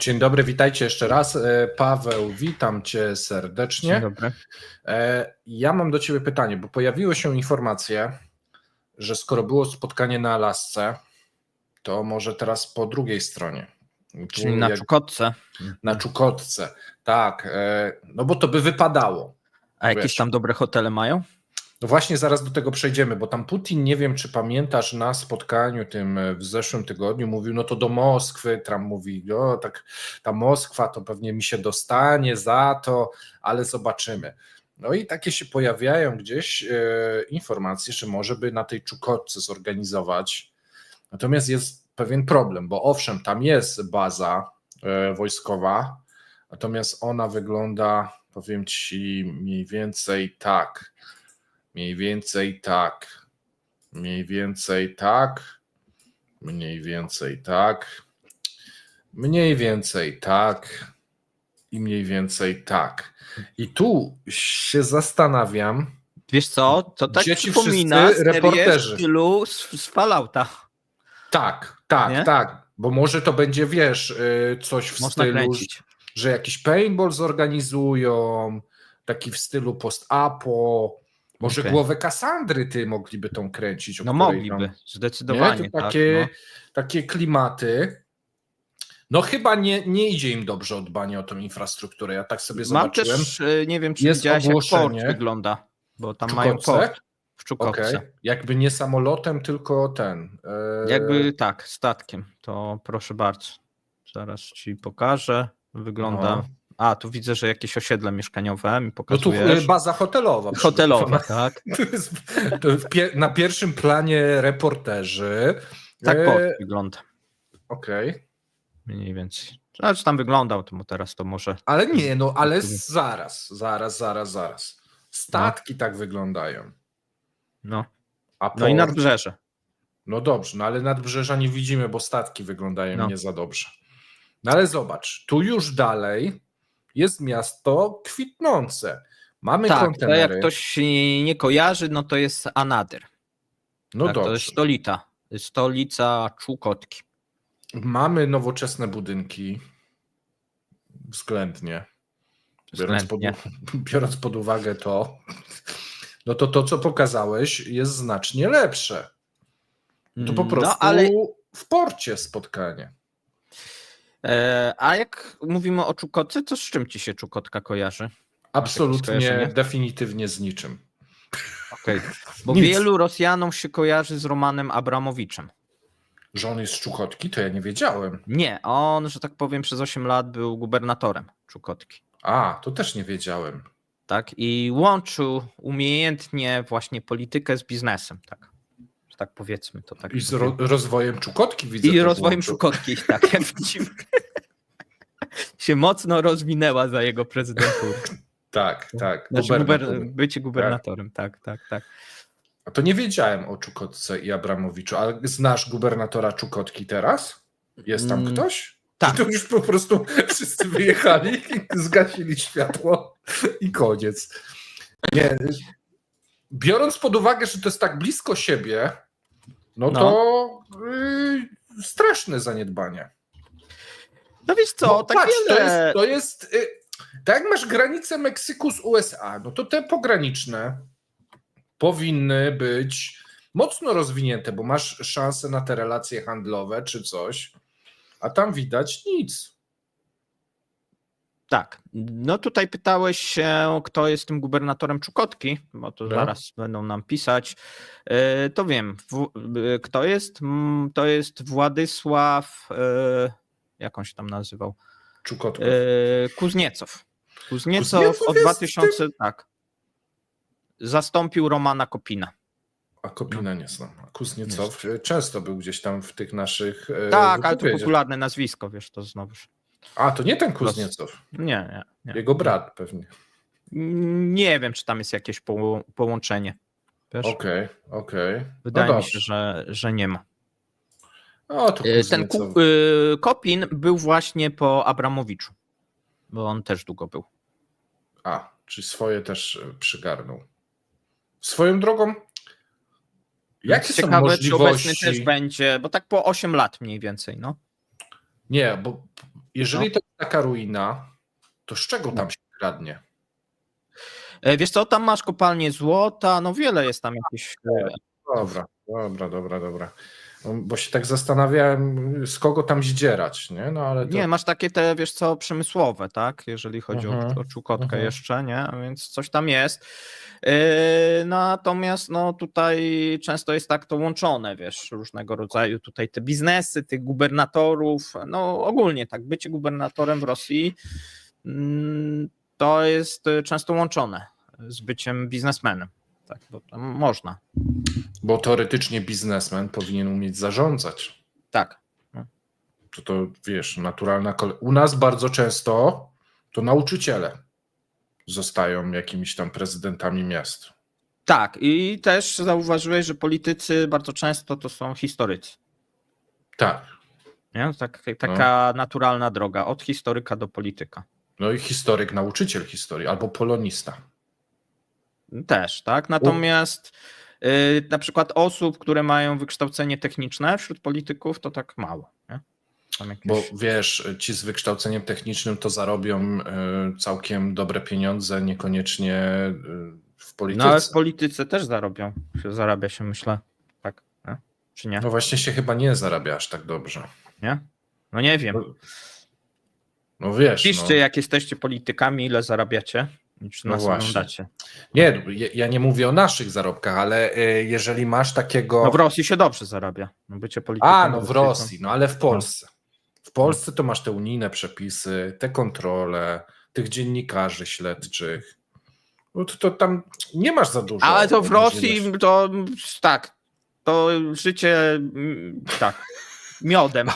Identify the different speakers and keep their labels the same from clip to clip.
Speaker 1: Dzień dobry, witajcie jeszcze raz. E, Paweł, witam cię
Speaker 2: Dzień
Speaker 1: serdecznie.
Speaker 2: dobry.
Speaker 1: E, Ja mam do ciebie pytanie, bo pojawiły się informacje, że skoro było spotkanie na Alasce, to może teraz po drugiej stronie.
Speaker 2: Czyli na
Speaker 1: jak-
Speaker 2: Czukotce.
Speaker 1: na Czukotce. Tak, e, no bo to by wypadało.
Speaker 2: A jakieś
Speaker 1: Wiesz.
Speaker 2: tam dobre hotele mają?
Speaker 1: No właśnie zaraz do tego przejdziemy, bo tam Putin, nie wiem czy pamiętasz, na spotkaniu tym e, w zeszłym tygodniu mówił, no to do Moskwy, Trump mówi, o tak, ta Moskwa to pewnie mi się dostanie za to, ale zobaczymy. No i takie się pojawiają gdzieś e, informacje, że może by na tej Czukotce zorganizować. Natomiast jest pewien problem, bo owszem, tam jest baza e, wojskowa, natomiast ona wygląda, powiem ci, mniej więcej tak. Mniej więcej tak. Mniej więcej tak. Mniej więcej tak. Mniej więcej tak. I mniej więcej tak. I tu się zastanawiam,
Speaker 2: Wiesz co, to tak przypomina
Speaker 1: reporterzy?
Speaker 2: w stylu z, z Fallouta.
Speaker 1: tak, tak,
Speaker 2: Nie?
Speaker 1: tak, bo może to będzie, wiesz, y, coś w
Speaker 2: Można
Speaker 1: stylu,
Speaker 2: kręcić.
Speaker 1: że jakiś paintball zorganizują, taki w stylu post-apo, może
Speaker 2: Okej.
Speaker 1: głowę Kasandry ty mogliby tą kręcić.
Speaker 2: No mogliby,
Speaker 1: tam-
Speaker 2: zdecydowanie.
Speaker 1: Nie? To
Speaker 2: tak,
Speaker 1: takie,
Speaker 2: no.
Speaker 1: takie klimaty. No chyba nie, nie idzie im dobrze o dbanie o tą infrastrukturę. Ja tak sobie
Speaker 2: Mam
Speaker 1: zobaczyłem.
Speaker 2: też, e, nie wiem czy
Speaker 1: Jest
Speaker 2: widziałeś jak port
Speaker 1: ogłoszenie.
Speaker 2: wygląda, bo tam mają port w Czukotce.
Speaker 1: Okej. Jakby nie samolotem, tylko ten. e,
Speaker 2: Jakby tak, statkiem, to proszę bardzo. Zaraz ci pokażę. Wygląda.
Speaker 1: Aha.
Speaker 2: A, tu widzę, że jakieś osiedle mieszkaniowe mi
Speaker 1: No tu e, baza hotelowa. Przygotowana.
Speaker 2: tak.
Speaker 1: Jest, na pierwszym planie reporterzy.
Speaker 2: Tak
Speaker 1: E,
Speaker 2: port wygląda.
Speaker 1: Okej.
Speaker 2: Mniej więcej. Znaczy tam wyglądał, to mu teraz to może.
Speaker 1: Ale nie, no ale zaraz, zaraz, zaraz, zaraz. Statki tak wyglądają.
Speaker 2: No,
Speaker 1: A
Speaker 2: no i nadbrzeże.
Speaker 1: No dobrze, no ale nadbrzeża nie widzimy, bo statki wyglądają
Speaker 2: No.
Speaker 1: nie za dobrze. No ale zobacz, tu już dalej jest miasto kwitnące. Mamy
Speaker 2: Tak,
Speaker 1: kontenery.
Speaker 2: jak ktoś nie kojarzy, no to jest Anadyr.
Speaker 1: no
Speaker 2: tak,
Speaker 1: dobrze.
Speaker 2: to jest stolica. Stolica Czukotki.
Speaker 1: Mamy nowoczesne budynki. Względnie. Biorąc pod, biorąc pod uwagę to, no to to, co pokazałeś, jest znacznie lepsze. To po
Speaker 2: Mm,
Speaker 1: prostu
Speaker 2: No, ale
Speaker 1: w porcie spotkanie.
Speaker 2: E, a jak mówimy o Czukotce, to z czym ci się Czukotka kojarzy?
Speaker 1: Absolutnie, definitywnie z niczym.
Speaker 2: Okej. Bo
Speaker 1: Nic.
Speaker 2: wielu Rosjanom się kojarzy z Romanem Abramowiczem.
Speaker 1: Że on jest z Czukotki, to ja nie wiedziałem.
Speaker 2: Nie, on, że tak powiem, przez 8 lat był gubernatorem Czukotki.
Speaker 1: A, to też nie wiedziałem.
Speaker 2: Tak, i łączył umiejętnie właśnie politykę z biznesem, tak. Tak powiedzmy to tak.
Speaker 1: I z ro rozwojem Czukotki widzę.
Speaker 2: I rozwojem. Czukotki, tak, jak widzimy. się mocno rozwinęła za jego prezydenturę.
Speaker 1: Tak, tak.
Speaker 2: Znaczy
Speaker 1: gubernator.
Speaker 2: guber- bycie gubernatorem, tak, tak, tak.
Speaker 1: A to nie wiedziałem o Czukotce i Abramowiczu. A znasz gubernatora Czukotki teraz? Jest tam
Speaker 2: Mm,
Speaker 1: ktoś?
Speaker 2: tak.
Speaker 1: Czy to już po prostu wszyscy wyjechali, i zgasili światło i koniec. Nie. Biorąc pod uwagę, że to jest tak blisko siebie, no,
Speaker 2: No.
Speaker 1: to yy, straszne zaniedbanie.
Speaker 2: No wiesz co,
Speaker 1: Bo
Speaker 2: tak
Speaker 1: patrz,
Speaker 2: wiele...
Speaker 1: to jest, to jest y, tak jak masz granicę Meksyku z USA, no to te pograniczne powinny być mocno rozwinięte, bo masz szansę na te relacje handlowe czy coś, a tam widać nic.
Speaker 2: Tak. No tutaj pytałeś się, kto jest tym gubernatorem Czukotki, bo to
Speaker 1: No.
Speaker 2: zaraz będą nam pisać. E, To wiem, e, kto jest? To jest Władysław, e, jak on się tam nazywał?
Speaker 1: Czukotko.
Speaker 2: E, Kuzniecow. Kuzniecow
Speaker 1: Kuzniecow
Speaker 2: od
Speaker 1: jest
Speaker 2: 2000, tak. Zastąpił Romana Kopina.
Speaker 1: A Kopina nie znam. A Kuzniecow y, często był gdzieś tam w tych naszych
Speaker 2: Tak, ale to popularne nazwisko, wiesz, to znowuż.
Speaker 1: A, to nie ten Kuzniecow.
Speaker 2: Nie, nie. nie.
Speaker 1: Jego brat pewnie.
Speaker 2: Nie wiem, czy tam jest jakieś poło- połączenie.
Speaker 1: Okej, okej.
Speaker 2: Wydaje
Speaker 1: no
Speaker 2: mi się, że, że nie ma.
Speaker 1: O, to
Speaker 2: E, Ten. Ku- y, Kopin był właśnie po Abramowiczu, bo on też długo był.
Speaker 1: A, czyli swoje też y, przygarnął. Swoją drogą, jakie są
Speaker 2: Ciekawe, czy obecny
Speaker 1: możliwości...
Speaker 2: też będzie, bo tak po 8 lat mniej więcej, no.
Speaker 1: Nie, bo jeżeli
Speaker 2: No.
Speaker 1: to jest taka ruina, to z czego tam się kradnie?
Speaker 2: E, Wiesz co, tam masz kopalnię złota, no wiele jest tam jakichś... e,
Speaker 1: Dobra, dobra, dobra, dobra. No, Bo się tak zastanawiałem, z kogo tam zdzierać, nie? No ale to...
Speaker 2: Nie, masz takie te, wiesz co, przemysłowe, tak? Jeżeli chodzi
Speaker 1: Mhm,
Speaker 2: o, o Czukotkę
Speaker 1: mhm.
Speaker 2: jeszcze, nie? A Więc coś tam jest. Yy, natomiast no tutaj często jest tak to łączone, wiesz, różnego rodzaju tutaj te biznesy, tych gubernatorów, no ogólnie tak, bycie gubernatorem w Rosji mm, to jest często łączone z byciem biznesmenem, tak, bo można,
Speaker 1: Bo teoretycznie biznesmen powinien umieć zarządzać.
Speaker 2: tak.
Speaker 1: To to wiesz, naturalna kolej. U nas bardzo często to nauczyciele zostają jakimiś tam prezydentami miast.
Speaker 2: Tak, i też zauważyłeś, że politycy bardzo często to są historycy.
Speaker 1: Tak.
Speaker 2: Nie? Tak, taka naturalna droga od historyka do polityka.
Speaker 1: No i historyk, nauczyciel historii, albo polonista.
Speaker 2: Też, tak. Natomiast y, na przykład osób, które mają wykształcenie techniczne wśród polityków, to tak mało. Nie? Jakieś...
Speaker 1: Bo wiesz, ci z wykształceniem technicznym to zarobią y, całkiem dobre pieniądze, niekoniecznie y, w polityce.
Speaker 2: No ale w polityce też zarobią. Zarabia się, myślę. Tak. Nie? Czy nie?
Speaker 1: No właśnie się chyba nie zarabia aż tak dobrze.
Speaker 2: nie? No nie wiem.
Speaker 1: No wiesz.
Speaker 2: Piszcie,
Speaker 1: no.
Speaker 2: jak jesteście politykami, ile zarabiacie czy
Speaker 1: No
Speaker 2: nas
Speaker 1: właśnie.
Speaker 2: oglądacie.
Speaker 1: Nie, ja- nie mówię o naszych zarobkach, ale y, jeżeli masz takiego.
Speaker 2: No w Rosji się dobrze zarabia. No bycie politykiem.
Speaker 1: A, no w Rosji, no ale w Polsce. W Polsce to masz te unijne przepisy, te kontrole, tych dziennikarzy śledczych. No to, to tam nie masz za dużo.
Speaker 2: Ale to w. Rosji to tak, to życie mm, tak, miodem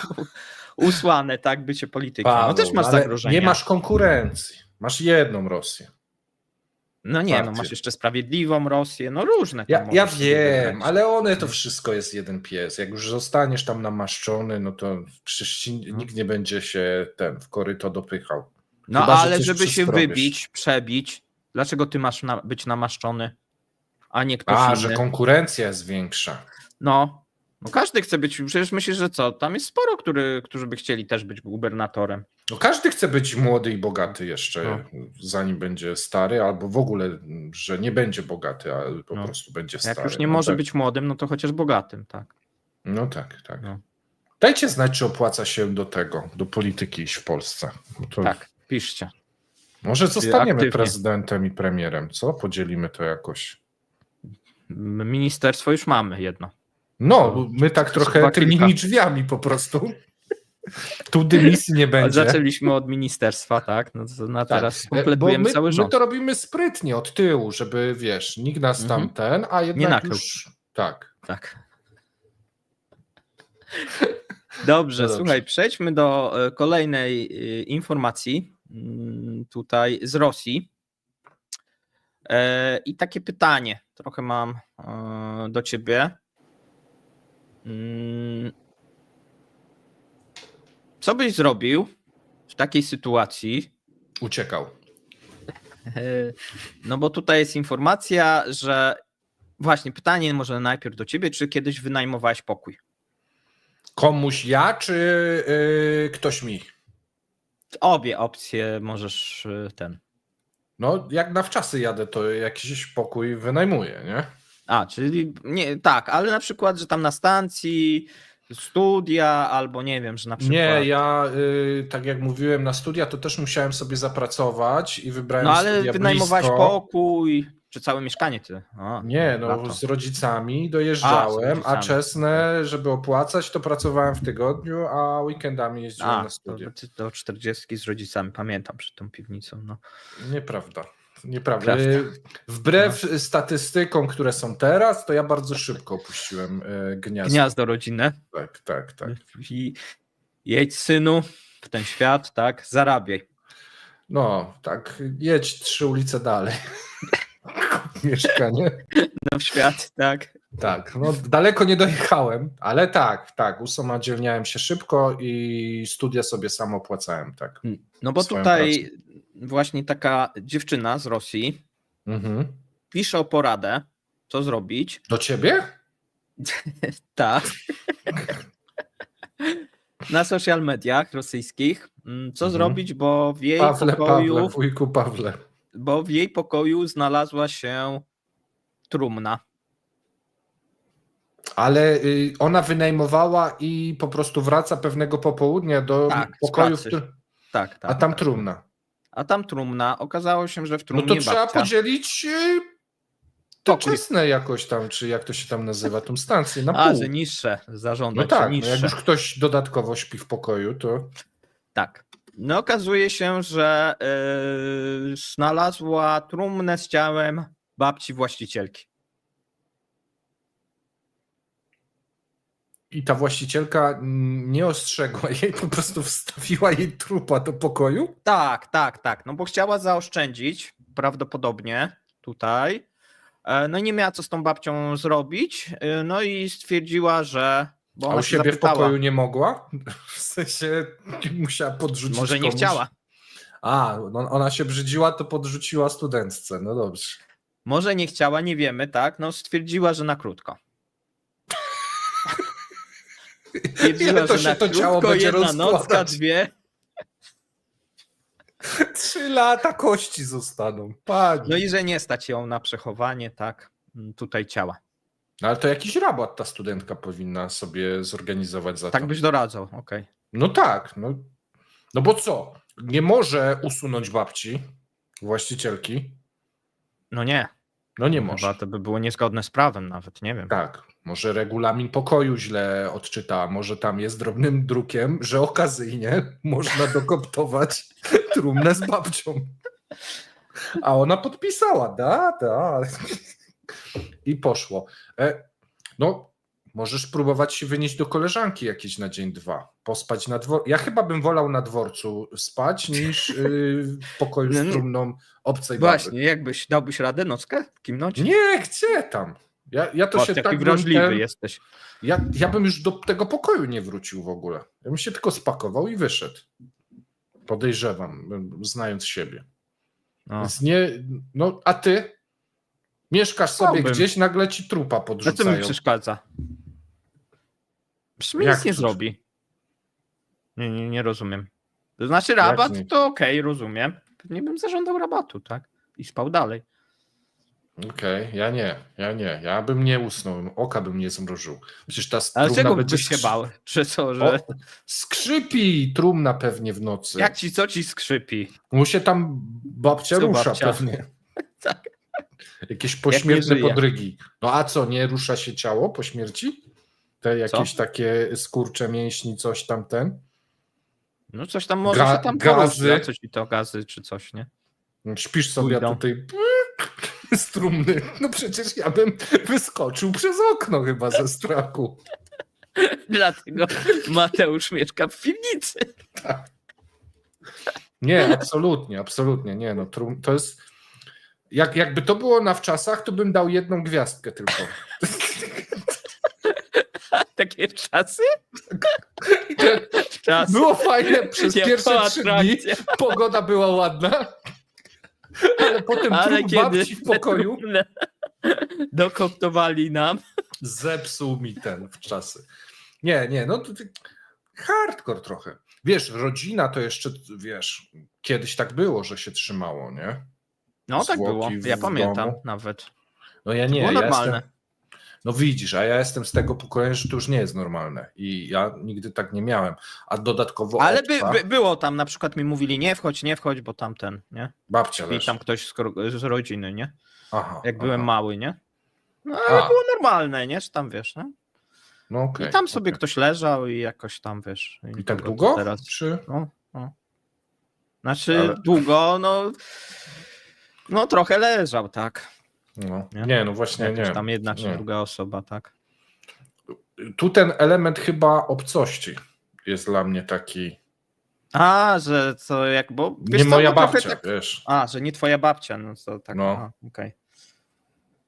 Speaker 2: usłane, tak, bycie politykiem. No też masz
Speaker 1: ale
Speaker 2: zagrożenia.
Speaker 1: Nie masz konkurencji. Masz jedną Rosję.
Speaker 2: No nie, no masz jeszcze sprawiedliwą Rosję, no różne. tam
Speaker 1: Ja, ja wiem, ale one to wszystko jest jeden pies. Jak już zostaniesz tam namaszczony, no to przecież ci nikt nie będzie się ten w koryto dopychał.
Speaker 2: No
Speaker 1: chyba, że
Speaker 2: ale
Speaker 1: coś
Speaker 2: żeby się wybić, przebić, dlaczego ty masz na, być namaszczony, a nie ktoś
Speaker 1: A,
Speaker 2: inny?
Speaker 1: że konkurencja jest większa.
Speaker 2: No, no każdy chce być, przecież myślisz, że co, tam jest sporo, który, którzy by chcieli też być gubernatorem.
Speaker 1: No każdy chce być młody i bogaty jeszcze,
Speaker 2: No.
Speaker 1: zanim będzie stary, albo w ogóle, że nie będzie bogaty, ale po
Speaker 2: No.
Speaker 1: prostu będzie
Speaker 2: Jak
Speaker 1: stary.
Speaker 2: już nie
Speaker 1: no
Speaker 2: może
Speaker 1: tak.
Speaker 2: być młodym, no to chociaż bogatym, tak.
Speaker 1: No tak, tak.
Speaker 2: No.
Speaker 1: Dajcie znać, czy opłaca się do tego, do polityki iść w Polsce. To
Speaker 2: Tak, piszcie.
Speaker 1: Może zostaniemy
Speaker 2: aktywnie.
Speaker 1: prezydentem i premierem, co? Podzielimy to jakoś.
Speaker 2: Ministerstwo już mamy jedno.
Speaker 1: No, my tak trochę tylnymi drzwiami po prostu. Tu dymisji nie będzie.
Speaker 2: Zaczęliśmy od ministerstwa, tak? No to na
Speaker 1: Tak,
Speaker 2: teraz
Speaker 1: bo
Speaker 2: kompletujemy
Speaker 1: my,
Speaker 2: cały
Speaker 1: my
Speaker 2: rząd.
Speaker 1: to robimy sprytnie od tyłu, żeby wiesz, nikt nas tam
Speaker 2: Mhm.
Speaker 1: ten, a jednak
Speaker 2: nakrył.
Speaker 1: już tak.
Speaker 2: Tak. Dobrze,
Speaker 1: No dobrze.
Speaker 2: słuchaj, przejdźmy do e, kolejnej e, informacji mm, tutaj z Rosji. E, I takie pytanie trochę mam do ciebie. Co byś zrobił w takiej sytuacji,
Speaker 1: Uciekał.
Speaker 2: No bo tutaj jest informacja, że właśnie pytanie może najpierw do ciebie, czy kiedyś wynajmowałeś pokój?
Speaker 1: Komuś ja, czy yy, ktoś mi?
Speaker 2: Obie opcje możesz y, ten.
Speaker 1: No, jak na wczasy jadę, to jakiś pokój wynajmuję, nie?
Speaker 2: A, czyli nie, tak, ale na przykład, że tam na stacji, studia, albo nie wiem, że na przykład.
Speaker 1: Nie, ja y, tak jak mówiłem na studia, to też musiałem sobie zapracować i wybrałem
Speaker 2: No ale
Speaker 1: studia
Speaker 2: wynajmowałeś
Speaker 1: blisko.
Speaker 2: pokój, czy całe mieszkanie ty? A,
Speaker 1: Nie, no
Speaker 2: lato.
Speaker 1: z rodzicami
Speaker 2: A,
Speaker 1: dojeżdżałem, a,
Speaker 2: rodzicami.
Speaker 1: czesne, żeby opłacać, to pracowałem w tygodniu, a weekendami jeździłem
Speaker 2: A,
Speaker 1: na studia.
Speaker 2: ty do 40 z rodzicami, pamiętam przed tą piwnicą. No.
Speaker 1: Nieprawda. Nieprawda.
Speaker 2: Prawda.
Speaker 1: Y, Wbrew statystykom, które są teraz, to ja bardzo szybko opuściłem y, gniazdo.
Speaker 2: Gniazdo rodzinne.
Speaker 1: Tak, tak, tak.
Speaker 2: I jedź synu w ten świat, tak, zarabiaj.
Speaker 1: No, tak, jedź trzy ulice dalej. Mieszkanie.
Speaker 2: No w świat, tak.
Speaker 1: Tak, no daleko nie dojechałem, ale tak, tak, usamodzielniałem się szybko i studia sobie sam opłacałem, tak.
Speaker 2: No bo tutaj właśnie taka dziewczyna z Rosji
Speaker 1: Mhm.
Speaker 2: pisze o poradę, co zrobić.
Speaker 1: Do ciebie?
Speaker 2: Tak. Na social mediach rosyjskich Mm, Co
Speaker 1: Mhm.
Speaker 2: zrobić, bo w jej
Speaker 1: Pawle,
Speaker 2: pokoju,
Speaker 1: Pawle, wujku Pawle.
Speaker 2: bo w jej pokoju znalazła się trumna.
Speaker 1: Ale y, ona wynajmowała i po prostu wraca pewnego popołudnia do
Speaker 2: Tak,
Speaker 1: pokoju, w którym...
Speaker 2: Tak, tak.
Speaker 1: a tam
Speaker 2: tak.
Speaker 1: trumna.
Speaker 2: A tam trumna. Okazało się, że w
Speaker 1: No
Speaker 2: trumnie
Speaker 1: to trzeba
Speaker 2: babcia.
Speaker 1: podzielić te
Speaker 2: Pokój.
Speaker 1: czesne jakoś tam, czy jak to się tam nazywa, tą stację na
Speaker 2: A,
Speaker 1: pół.
Speaker 2: że niższe zarządy.
Speaker 1: No tak, no
Speaker 2: niższe.
Speaker 1: jak już ktoś dodatkowo śpi w pokoju, to
Speaker 2: Tak. No okazuje się, że yy, znalazła trumnę z ciałem babci właścicielki.
Speaker 1: I ta właścicielka nie ostrzegła jej, po prostu wstawiła jej trupa do pokoju.
Speaker 2: Tak, tak, tak. No bo chciała zaoszczędzić prawdopodobnie tutaj. E, No i nie miała co z tą babcią zrobić. e, No i stwierdziła, że. Bo
Speaker 1: A u siebie w
Speaker 2: zapytała,
Speaker 1: pokoju nie mogła? W sensie musiała podrzucić
Speaker 2: Może nie
Speaker 1: komuś.
Speaker 2: chciała.
Speaker 1: A, no ona się brzydziła, to podrzuciła studentce. No dobrze.
Speaker 2: Może nie chciała, nie wiemy, tak? No stwierdziła, że na krótko.
Speaker 1: Ile to się
Speaker 2: na
Speaker 1: to ciało będzie
Speaker 2: jedna nocka, dwie.
Speaker 1: Trzy lata kości zostaną. Pani.
Speaker 2: No i że nie stać ją na przechowanie, tak, m, tutaj ciała.
Speaker 1: No ale to jakiś rabat ta studentka powinna sobie zorganizować za
Speaker 2: Tak
Speaker 1: to.
Speaker 2: byś doradzał, okej.
Speaker 1: No tak, no, no bo co? Nie może usunąć babci, właścicielki.
Speaker 2: No nie,
Speaker 1: No nie
Speaker 2: chyba
Speaker 1: może.
Speaker 2: to by było niezgodne z prawem nawet, nie wiem.
Speaker 1: Tak, może regulamin pokoju źle odczytała, może tam jest drobnym drukiem, że okazyjnie można dokoptować trumnę z babcią. A ona podpisała, da, da. I poszło. E, no, możesz próbować się wynieść do koleżanki jakieś na dzień, dwa. Pospać na dworcu. Ja chyba bym wolał na dworcu spać niż yy, w pokoju
Speaker 2: No
Speaker 1: z
Speaker 2: nie.
Speaker 1: trumną obcej baby.
Speaker 2: Właśnie, jakbyś dałbyś radę nockę kimnąć?
Speaker 1: Nie, gdzie tam? Ja, ja to się
Speaker 2: jaki
Speaker 1: tak
Speaker 2: wrażliwy
Speaker 1: ten-
Speaker 2: jesteś.
Speaker 1: ja, ja bym już do tego pokoju nie wrócił w ogóle. Ja bym się tylko spakował i wyszedł. Podejrzewam, znając siebie.
Speaker 2: No.
Speaker 1: Nie. No, a ty? Mieszkasz sobie
Speaker 2: Chciałbym.
Speaker 1: gdzieś, nagle ci trupa
Speaker 2: No co mi
Speaker 1: podrzucają.
Speaker 2: przeszkadza? Przecież mi nic nie zrobi. Nie, nie, nie rozumiem. To znaczy rabat to okej, rozumiem. Nie bym zażądał rabatu, tak? I spał dalej.
Speaker 1: Okej, ja nie, ja nie. Ja bym nie usnął, oka bym nie zmrużył. Przecież ta
Speaker 2: Ale
Speaker 1: trumna
Speaker 2: czego
Speaker 1: będzie
Speaker 2: byś się
Speaker 1: skrzy-
Speaker 2: bał? Czy co,
Speaker 1: O,
Speaker 2: że
Speaker 1: skrzypi trumna pewnie w nocy.
Speaker 2: jak ci, co ci skrzypi?
Speaker 1: Mu się tam babcia
Speaker 2: Co
Speaker 1: rusza
Speaker 2: babcia?
Speaker 1: pewnie.
Speaker 2: Tak.
Speaker 1: Jakieś pośmiertne
Speaker 2: żyje.
Speaker 1: podrygi. No a co, nie rusza się ciało po śmierci? Te jakieś takie skurcze mięśni, coś tam ten?
Speaker 2: No coś tam może
Speaker 1: Ga-
Speaker 2: się tam
Speaker 1: gazy.
Speaker 2: gazy. Co ci to gazy czy coś, nie?
Speaker 1: Śpisz sobie a
Speaker 2: Pójdą.
Speaker 1: tutaj z trumny. No przecież ja bym wyskoczył przez okno chyba ze strachu.
Speaker 2: Dlatego Mateusz mieszka w piwnicy.
Speaker 1: Nie, absolutnie, absolutnie. Nie, no trum, to jest... Jak, jakby to było na wczasach, to bym dał jedną gwiazdkę tylko.
Speaker 2: Takie czasy? Czasy.
Speaker 1: Było fajne przez pierwsze trzy dni. Pogoda była ładna, ale potem
Speaker 2: Ale
Speaker 1: trup
Speaker 2: kiedy
Speaker 1: babci w pokoju
Speaker 2: dokoptowali nam.
Speaker 1: zepsuł mi ten w czasy. Nie, nie, no to hardcore trochę. Wiesz, rodzina to jeszcze, wiesz, kiedyś tak było, że się trzymało, nie?
Speaker 2: No tak było. Ja pamiętam
Speaker 1: domu.
Speaker 2: nawet.
Speaker 1: No ja
Speaker 2: To
Speaker 1: nie,
Speaker 2: było
Speaker 1: ja
Speaker 2: normalne.
Speaker 1: Jestem, no widzisz, a ja jestem z tego pokolenia, że to już nie jest normalne i ja nigdy tak nie miałem. A dodatkowo
Speaker 2: Ale by, by, było tam, na przykład mi mówili nie wchodź, nie wchodź, bo tamten, nie?
Speaker 1: babcia
Speaker 2: I tam ktoś z, z rodziny, nie?
Speaker 1: Aha,
Speaker 2: Jak
Speaker 1: aha.
Speaker 2: byłem mały, nie? No ale
Speaker 1: A.
Speaker 2: było normalne, nie? Czy tam wiesz, nie?
Speaker 1: No okej,
Speaker 2: I tam sobie
Speaker 1: okej.
Speaker 2: ktoś leżał i jakoś tam wiesz.
Speaker 1: I tak długo?
Speaker 2: Teraz.
Speaker 1: Czy...
Speaker 2: No, no. Znaczy
Speaker 1: Ale-
Speaker 2: długo, no. No trochę leżał, tak.
Speaker 1: No.
Speaker 2: Nie?
Speaker 1: Nie? no właśnie
Speaker 2: Jakaś
Speaker 1: nie.
Speaker 2: tam jedna czy
Speaker 1: nie.
Speaker 2: druga osoba, tak.
Speaker 1: Tu ten element chyba obcości jest dla mnie taki.
Speaker 2: A, że co jak, bo wiesz
Speaker 1: nie
Speaker 2: co,
Speaker 1: moja
Speaker 2: no
Speaker 1: babcia,
Speaker 2: Tak,
Speaker 1: wiesz.
Speaker 2: a, że nie twoja babcia, no to tak.
Speaker 1: No.
Speaker 2: aha, okej.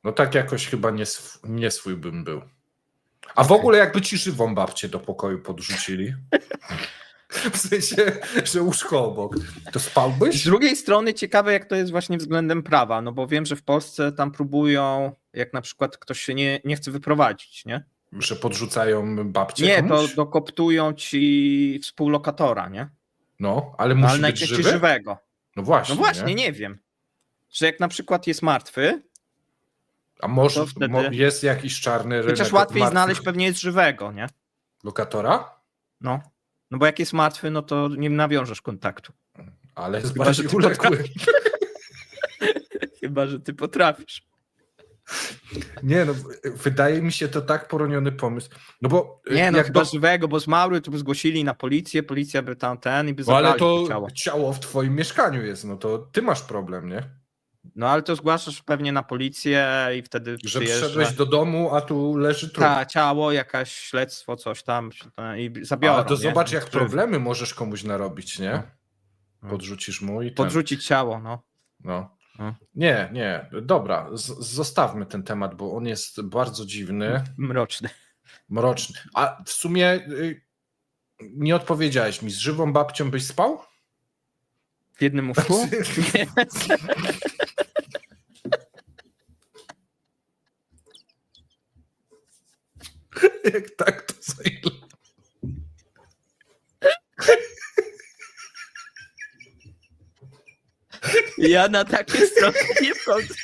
Speaker 1: No tak jakoś chyba nie, sw- nie swój bym był. A w ogóle jakby ci żywą babcię do pokoju podrzucili. W sensie, że łóżko obok. To
Speaker 2: Z
Speaker 1: spałbyś?
Speaker 2: drugiej strony ciekawe, jak to jest właśnie względem prawa, no bo wiem, że w Polsce tam próbują, jak na przykład ktoś się nie, nie chce wyprowadzić, nie?
Speaker 1: Że podrzucają babcię
Speaker 2: Nie, to
Speaker 1: komuś?
Speaker 2: dokoptują ci współlokatora, nie?
Speaker 1: No, ale
Speaker 2: No,
Speaker 1: musi
Speaker 2: ale
Speaker 1: być żywy?
Speaker 2: żywego.
Speaker 1: No właśnie.
Speaker 2: No właśnie,
Speaker 1: nie?
Speaker 2: nie wiem. Że jak na przykład jest martwy,
Speaker 1: A może
Speaker 2: to wtedy-
Speaker 1: jest jakiś czarny rynek
Speaker 2: chociaż łatwiej znaleźć pewnie jest żywego, nie?
Speaker 1: lokatora?
Speaker 2: No. No bo jak jest martwy, no to nie nawiążesz kontaktu.
Speaker 1: Ale
Speaker 2: Chyba,
Speaker 1: bardziej
Speaker 2: że
Speaker 1: uległy.
Speaker 2: Chyba, że ty potrafisz.
Speaker 1: Nie no, wydaje mi się to tak poroniony pomysł. No bo
Speaker 2: Nie no,
Speaker 1: jak
Speaker 2: chyba
Speaker 1: do...
Speaker 2: żywego, bo zmarły, to by zgłosili na policję, policja by tam ten i by
Speaker 1: no, ale to
Speaker 2: ciało.
Speaker 1: ciało w twoim mieszkaniu jest, no to ty masz problem, nie?
Speaker 2: No ale to zgłaszasz pewnie na policję i wtedy
Speaker 1: Że
Speaker 2: przyjeżdża.
Speaker 1: wszedłeś do domu, a tu leży trup.
Speaker 2: Ta, ciało, jakaś śledztwo, coś tam i zabiorą.
Speaker 1: Ale to
Speaker 2: nie?
Speaker 1: zobacz, jak problemy możesz komuś narobić, nie?
Speaker 2: No.
Speaker 1: Podrzucisz mu i ten.
Speaker 2: Podrzucić ciało, no.
Speaker 1: No.
Speaker 2: No.
Speaker 1: Nie, nie, dobra, z- zostawmy ten temat, bo on jest bardzo dziwny,
Speaker 2: Mroczny.
Speaker 1: mroczny. A w sumie y, nie odpowiedziałeś mi, z żywą babcią byś spał?
Speaker 2: W jednym łóżku? Nie.
Speaker 1: Jak tak, to za ile?
Speaker 2: Ja na takie strony nie wchodzę.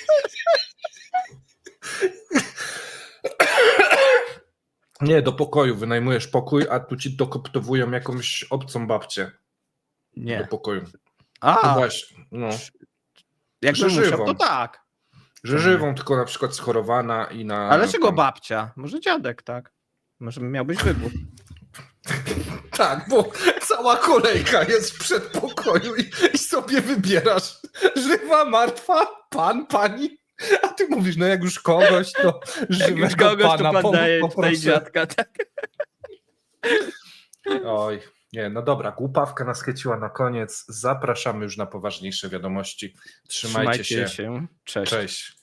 Speaker 1: Nie, do pokoju, wynajmujesz pokój, a tu ci dokoptowują jakąś obcą babcię do
Speaker 2: Nie.
Speaker 1: pokoju. No
Speaker 2: A,
Speaker 1: właśnie, no.
Speaker 2: jakbym
Speaker 1: że żywą.
Speaker 2: to tak.
Speaker 1: Że żywą, tylko na przykład schorowana i na...
Speaker 2: Ale czego babcia? Może dziadek, tak? Może miałbyś wybór.
Speaker 1: Tak, bo cała kolejka jest w przedpokoju i, i sobie wybierasz żywa, martwa, pan, pani, a ty mówisz, no jak już kogoś, to żywego
Speaker 2: Jak już kogoś to
Speaker 1: pana
Speaker 2: pan
Speaker 1: po-
Speaker 2: daje tutaj dziadka, tak?
Speaker 1: Oj, nie, no dobra, głupawka nas chyciła na koniec, zapraszamy już na poważniejsze wiadomości. Trzymajcie, się.
Speaker 2: się. Cześć.
Speaker 1: Cześć.